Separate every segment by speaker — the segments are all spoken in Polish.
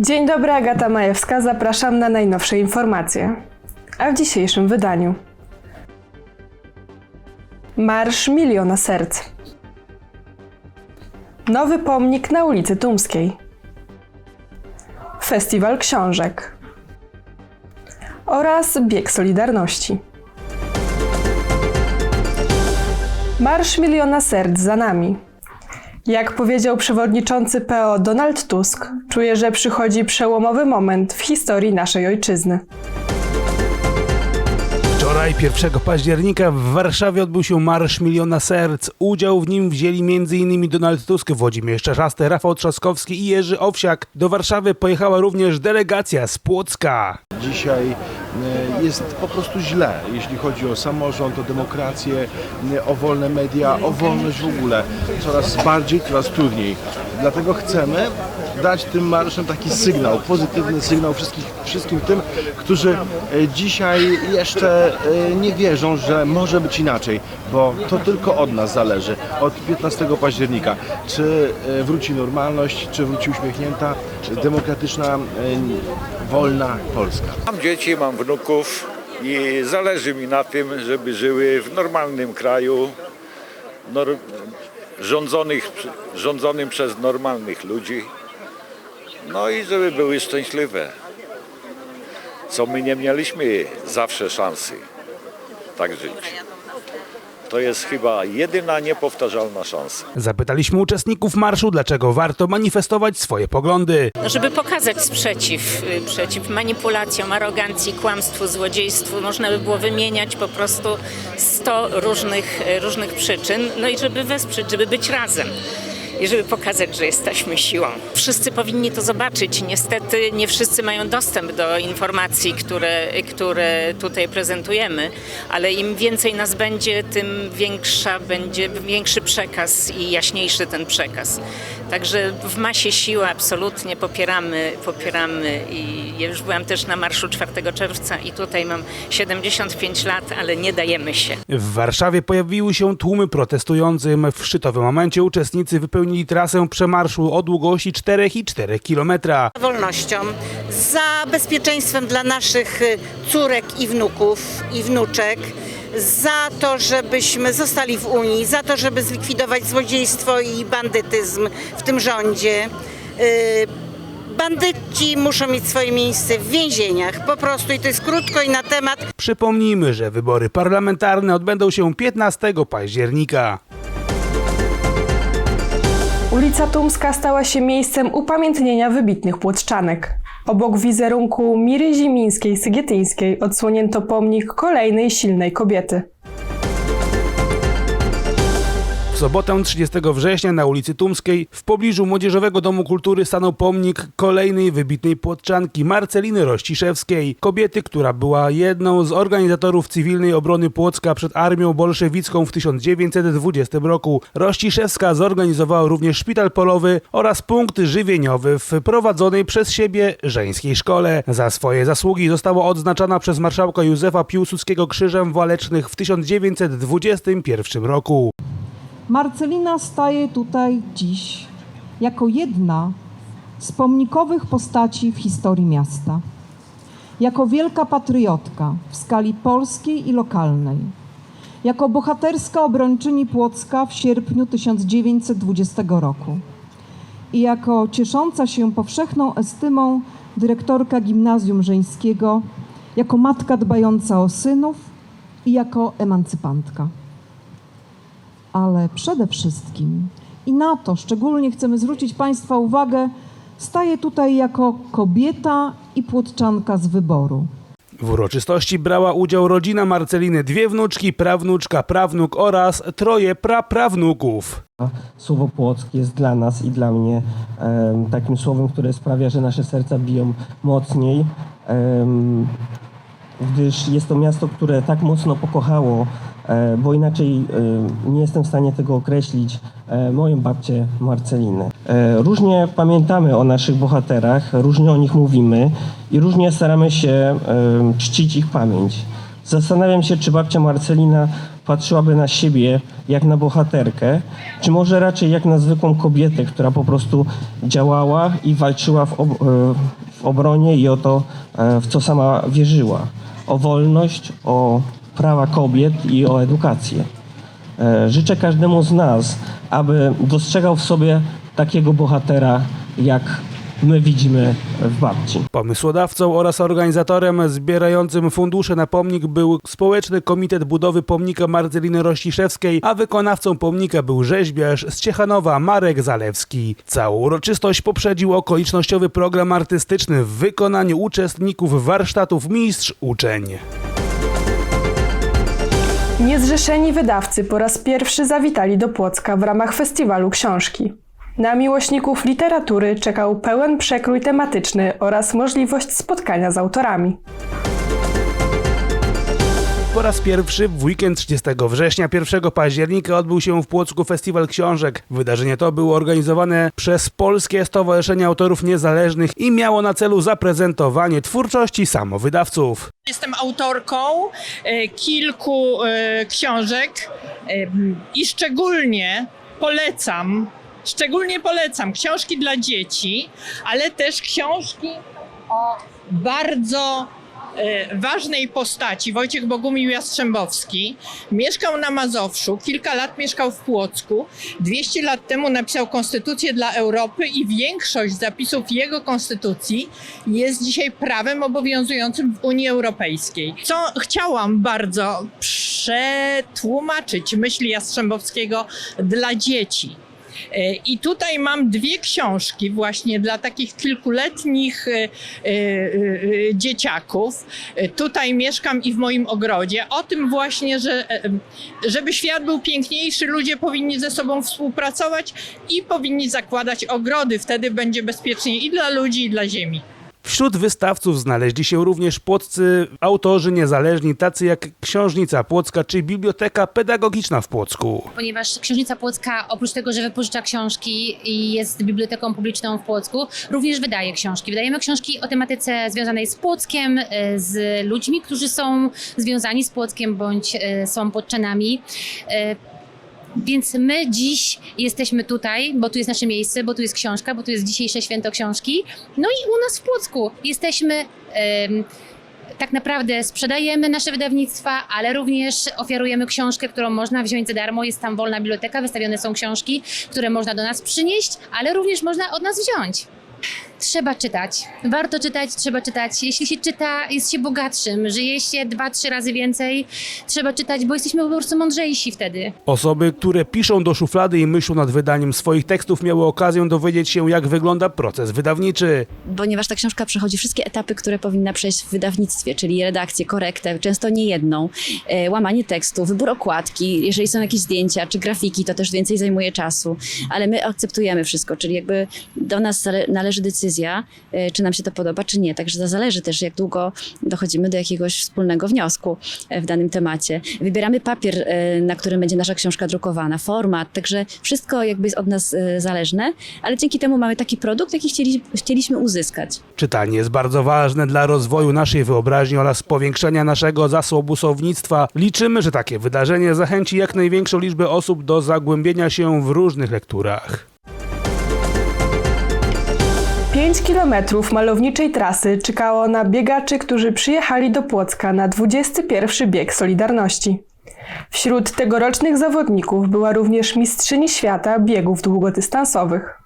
Speaker 1: Dzień dobry, Agata Majewska. Zapraszam na najnowsze informacje. A w dzisiejszym wydaniu Marsz Miliona Serc. Nowy pomnik na ulicy Tumskiej. Festiwal Książek. Oraz Bieg Solidarności. Marsz Miliona Serc za nami. Jak powiedział przewodniczący PO Donald Tusk, czuję, że przychodzi przełomowy moment w historii naszej ojczyzny.
Speaker 2: Wczoraj, 1 października, w Warszawie odbył się Marsz Miliona Serc. Udział w nim wzięli m.in. Donald Tusk, Włodzimierz Czarzasty, Rafał Trzaskowski i Jerzy Owsiak. Do Warszawy pojechała również delegacja z Płocka.
Speaker 3: Dzisiaj jest po prostu źle, jeśli chodzi o samorząd, o demokrację, e, o wolne media, o wolność w ogóle. Coraz bardziej, coraz trudniej. Dlatego chcemy dać tym marszem taki sygnał, pozytywny sygnał wszystkich, wszystkim tym, którzy e, dzisiaj jeszcze e, nie wierzą, że może być inaczej, bo to tylko od nas zależy, od 15 października. Czy e, wróci normalność, czy wróci uśmiechnięta, demokratyczna, e, wolna Polska.
Speaker 4: Mam dzieci, mam wnuków i zależy mi na tym, żeby żyły w normalnym kraju, nor, rządzonych, rządzonym przez normalnych ludzi. No i żeby były szczęśliwe. Co my nie mieliśmy zawsze szansy tak żyć. To jest chyba jedyna niepowtarzalna szansa.
Speaker 2: Zapytaliśmy uczestników marszu, dlaczego warto manifestować swoje poglądy.
Speaker 5: No, żeby pokazać sprzeciw, y, przeciw manipulacjom, arogancji, kłamstwu, złodziejstwu. Można by było wymieniać po prostu 100 różnych, y, różnych przyczyn, no i żeby wesprzeć, żeby być razem. I żeby pokazać, że jesteśmy siłą. Wszyscy powinni to zobaczyć. Niestety nie wszyscy mają dostęp do informacji, które, które tutaj prezentujemy, ale im więcej nas będzie, tym większa będzie, większy przekaz i jaśniejszy ten przekaz. Także w masie siły absolutnie popieramy, popieramy i ja już byłam też na marszu 4 czerwca i tutaj mam 75 lat, ale nie dajemy się.
Speaker 2: W Warszawie pojawiły się tłumy protestujących. W szczytowym momencie uczestnicy wypełnili trasę przemarszu o długości 4,4 km.
Speaker 6: wolnością, za bezpieczeństwem dla naszych y, córek i wnuków i wnuczek, za to, żebyśmy zostali w Unii, za to, żeby zlikwidować złodziejstwo i bandytyzm w tym rządzie. Y, Bandyci muszą mieć swoje miejsce w więzieniach, po prostu i to jest krótko i na temat.
Speaker 2: Przypomnijmy, że wybory parlamentarne odbędą się 15 października.
Speaker 1: Ulica Tumska stała się miejscem upamiętnienia wybitnych płotczanek. Obok wizerunku Miry Zimińskiej-Sygietyńskiej odsłonięto pomnik kolejnej silnej kobiety.
Speaker 2: Sobotę 30 września na ulicy Tumskiej w pobliżu Młodzieżowego Domu Kultury stanął pomnik kolejnej wybitnej płotczanki Marceliny Rościszewskiej, kobiety, która była jedną z organizatorów cywilnej obrony Płocka przed armią bolszewicką w 1920 roku. Rościszewska zorganizowała również szpital polowy oraz punkt żywieniowy w prowadzonej przez siebie żeńskiej szkole. Za swoje zasługi została odznaczona przez marszałka Józefa Piłsudskiego Krzyżem Walecznych w 1921 roku.
Speaker 7: Marcelina staje tutaj dziś jako jedna z pomnikowych postaci w historii miasta. Jako wielka patriotka w skali polskiej i lokalnej. Jako bohaterska obrończyni Płocka w sierpniu 1920 roku. I jako ciesząca się powszechną estymą dyrektorka gimnazjum żeńskiego, jako matka dbająca o synów i jako emancypantka ale przede wszystkim i na to szczególnie chcemy zwrócić Państwa uwagę, staje tutaj jako kobieta i płotczanka z wyboru.
Speaker 2: W uroczystości brała udział rodzina Marceliny, dwie wnuczki, prawnuczka, prawnuk oraz troje praprawnuków.
Speaker 8: Słowo Płock jest dla nas i dla mnie em, takim słowem, które sprawia, że nasze serca biją mocniej, em, gdyż jest to miasto, które tak mocno pokochało, bo inaczej e, nie jestem w stanie tego określić, e, moją babcię Marcelinę. E, różnie pamiętamy o naszych bohaterach, różnie o nich mówimy i różnie staramy się czcić ich pamięć. Zastanawiam się, czy babcia Marcelina patrzyłaby na siebie jak na bohaterkę, czy może raczej jak na zwykłą kobietę, która po prostu działała i walczyła w, ob- e, w obronie i o to, e, w co sama wierzyła. O wolność, o prawa kobiet i o edukację. E, Życzę każdemu z nas, aby dostrzegał w sobie takiego bohatera, jak my widzimy w babci.
Speaker 2: Pomysłodawcą oraz organizatorem zbierającym fundusze na pomnik był Społeczny Komitet Budowy Pomnika Marceliny Rościszewskiej, a wykonawcą pomnika był rzeźbiarz z Ciechanowa Marek Zalewski. Całą uroczystość poprzedził okolicznościowy program artystyczny w wykonaniu uczestników warsztatów Mistrz Uczeń.
Speaker 1: Niezrzeszeni wydawcy po raz pierwszy zawitali do Płocka w ramach festiwalu książki. Na miłośników literatury czekał pełen przekrój tematyczny oraz możliwość spotkania z autorami.
Speaker 2: Po raz pierwszy w weekend 30 września 1 października odbył się w Płocku Festiwal Książek. Wydarzenie to było organizowane przez Polskie Stowarzyszenie Autorów Niezależnych i miało na celu zaprezentowanie twórczości samowydawców.
Speaker 9: Jestem autorką e, kilku e, książek e, i szczególnie polecam, szczególnie polecam książki dla dzieci, ale też książki o bardzo ważnej postaci. Wojciech Bogumił Jastrzębowski mieszkał na Mazowszu, kilka lat mieszkał w Płocku. 200 lat temu napisał Konstytucję dla Europy i większość zapisów jego konstytucji jest dzisiaj prawem obowiązującym w Unii Europejskiej. Co chciałam bardzo przetłumaczyć myśli Jastrzębowskiego dla dzieci. E, I tutaj mam dwie książki właśnie dla takich kilkuletnich e, e, dzieciaków. Tutaj mieszkam i w moim ogrodzie. O tym właśnie, że żeby świat był piękniejszy, ludzie powinni ze sobą współpracować i powinni zakładać ogrody. Wtedy będzie bezpieczniej i dla ludzi, i dla ziemi.
Speaker 2: Wśród wystawców znaleźli się również płoccy autorzy niezależni, tacy jak Książnica Płocka czy Biblioteka Pedagogiczna w Płocku.
Speaker 10: ponieważ Księżnica Płocka oprócz tego, że wypożycza książki i jest biblioteką publiczną w Płocku, również wydaje książki. Wydajemy książki o tematyce związanej z Płockiem, e, z ludźmi, którzy są związani z Płockiem bądź e, są podczanami. Więc my dziś jesteśmy tutaj, bo tu jest nasze miejsce, bo tu jest książka, bo tu jest dzisiejsze święto książki. No i u nas w Płocku jesteśmy tak naprawdę sprzedajemy nasze wydawnictwa, ale również ofiarujemy książkę, którą można wziąć za darmo. Jest tam wolna biblioteka, wystawione są książki, które można do nas przynieść, ale również można od nas wziąć. Trzeba czytać. Warto czytać, trzeba czytać. Jeśli się czyta, jest się bogatszym, żyje się dwa, trzy razy więcej. Trzeba czytać, bo jesteśmy po prostu mądrzejsi wtedy.
Speaker 2: Osoby, które piszą do szuflady i myślą nad wydaniem swoich tekstów, miały okazję dowiedzieć się, jak wygląda proces wydawniczy.
Speaker 11: ponieważ ta książka przechodzi wszystkie etapy, które powinna przejść w wydawnictwie, czyli redakcję, korektę, często nie jedną, e, łamanie tekstu, wybór okładki, jeżeli są jakieś zdjęcia czy grafiki, to też więcej zajmuje czasu, ale my akceptujemy wszystko, czyli jakby do nas należy decyzja, e, czy nam się to podoba, czy nie, także to zależy też, jak długo dochodzimy do jakiegoś wspólnego wniosku e, w danym temacie. Wybieramy papier, e, na którym będzie nasza książka drukowana, format, także wszystko jakby jest od nas zależne, ale dzięki temu mamy taki produkt, jaki chcieli, chcieliśmy uzyskać.
Speaker 2: Czytanie jest bardzo ważne dla rozwoju naszej wyobraźni oraz powiększenia naszego zasobu słownictwa. Liczymy, że takie wydarzenie zachęci jak największą liczbę osób do zagłębienia się w różnych lekturach.
Speaker 1: 5 kilometrów malowniczej trasy czekało na biegaczy, którzy przyjechali do Płocka na 21 bieg Solidarności. Wśród tegorocznych zawodników była również mistrzyni świata biegów długodystansowych.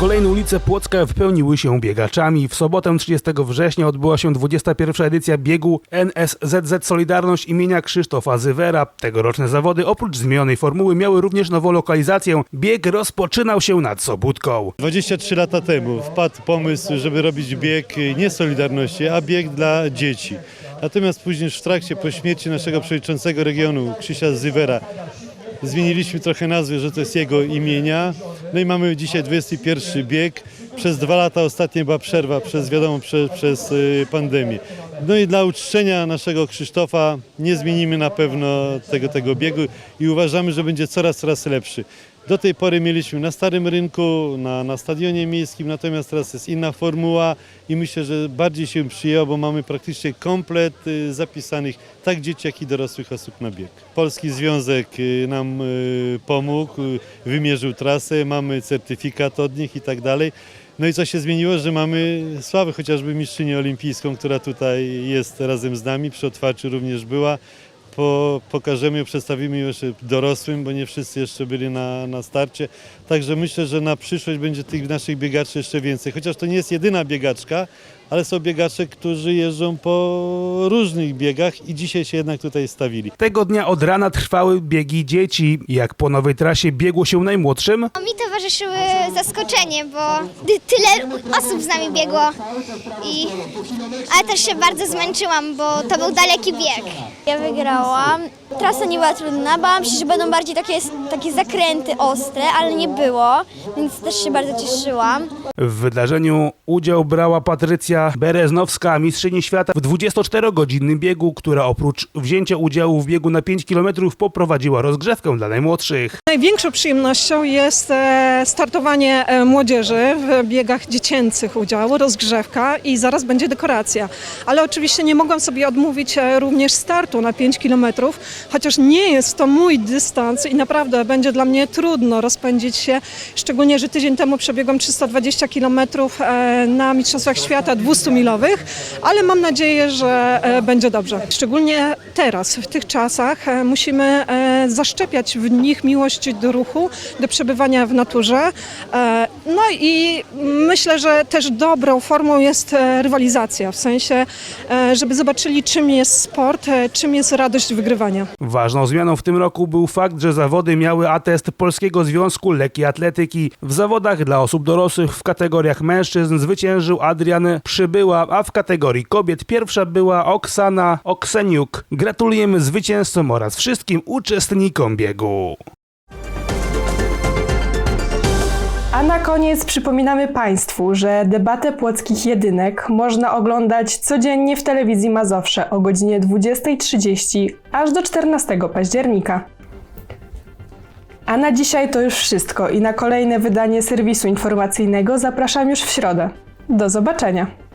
Speaker 2: Kolejny ulice Płocka wypełniły się biegaczami. W sobotę 30 września odbyła się 21. edycja biegu NSZZ Solidarność imienia Krzysztofa Zywera. Tegoroczne zawody oprócz zmienionej formuły miały również nową lokalizację. Bieg rozpoczynał się nad Sobótką.
Speaker 12: 23 lata temu wpadł pomysł, żeby robić bieg nie Solidarności, a bieg dla dzieci. Natomiast później w trakcie, po śmierci naszego przewodniczącego regionu Krzysia Zywera, zmieniliśmy trochę nazwę, że to jest jego imienia. No i mamy dzisiaj 21 bieg. Przez dwa lata ostatnie była przerwa, przez wiadomo, przez, przez y, pandemię. No i dla uczczenia naszego Krzysztofa nie zmienimy na pewno tego, tego biegu i uważamy, że będzie coraz, coraz lepszy. Do tej pory mieliśmy na Starym Rynku, na, na Stadionie Miejskim, natomiast teraz jest inna formuła i myślę, że bardziej się przyjęła, bo mamy praktycznie komplet y, zapisanych tak dzieci, jak i dorosłych osób na bieg. Polski Związek y, nam y, pomógł, wymierzył trasę, mamy certyfikat od nich i tak dalej. No i co się zmieniło, że mamy sławę chociażby mistrzynię olimpijską, która tutaj jest razem z nami, przy otwarciu również była. Po, pokażemy ją, przedstawimy ją jeszcze dorosłym, bo nie wszyscy jeszcze byli na, na starcie. Także myślę, że na przyszłość będzie tych naszych biegaczy jeszcze więcej. Chociaż to nie jest jedyna biegaczka, ale są biegacze, którzy jeżdżą po różnych biegach i dzisiaj się jednak tutaj stawili.
Speaker 2: Tego dnia od rana trwały biegi dzieci. Jak po nowej trasie biegło się najmłodszym?
Speaker 13: Mi towarzyszyły zaskoczenie, bo ty- tyle osób z nami biegło. I, ale też się bardzo zmęczyłam, bo to był daleki bieg. Ja wygrałam. Trasa nie była trudna, bałam się, że będą bardziej takie, takie zakręty ostre, ale nie było, więc też się bardzo cieszyłam.
Speaker 2: W wydarzeniu udział brała Patrycja Bereznowska, mistrzyni świata w 24-godzinnym biegu, która oprócz wzięcia udziału w biegu na 5 km poprowadziła rozgrzewkę dla najmłodszych.
Speaker 14: Największą przyjemnością jest e, startowanie e, młodzieży w biegach dziecięcych udziału, rozgrzewka i zaraz będzie dekoracja. Ale oczywiście nie mogłam sobie odmówić e, również startu na 5 km, chociaż nie jest to mój dystans i naprawdę będzie dla mnie trudno rozpędzić się, szczególnie, że tydzień temu przebiegłam 320 km e, na Mistrzostwach Świata 200-milowych, ale mam nadzieję, że e, będzie dobrze. Szczególnie teraz, w tych czasach, e, musimy zaszczepiać w nich miłość do ruchu, do przebywania w naturze. E, No i myślę, że też dobrą formą jest e, rywalizacja, w sensie, e, żeby zobaczyli, czym jest sport, czym jest radość wygrywania.
Speaker 2: Ważną zmianą w tym roku był fakt, że zawody miały atest Polskiego Związku Lekkiej Atletyki. W zawodach dla osób dorosłych w kategoriach mężczyzn zwyciężył Adrian Przybyła, a w kategorii kobiet pierwsza była Oksana Okseniuk. Gratulujemy zwycięzcom oraz wszystkim uczestnikom biegu.
Speaker 1: A na koniec przypominamy Państwu, że debatę płockich jedynek można oglądać codziennie w telewizji Mazowsze o godzinie 20.30 aż do 14 października. A na dzisiaj to już wszystko i na kolejne wydanie serwisu informacyjnego zapraszam już w środę. Do zobaczenia!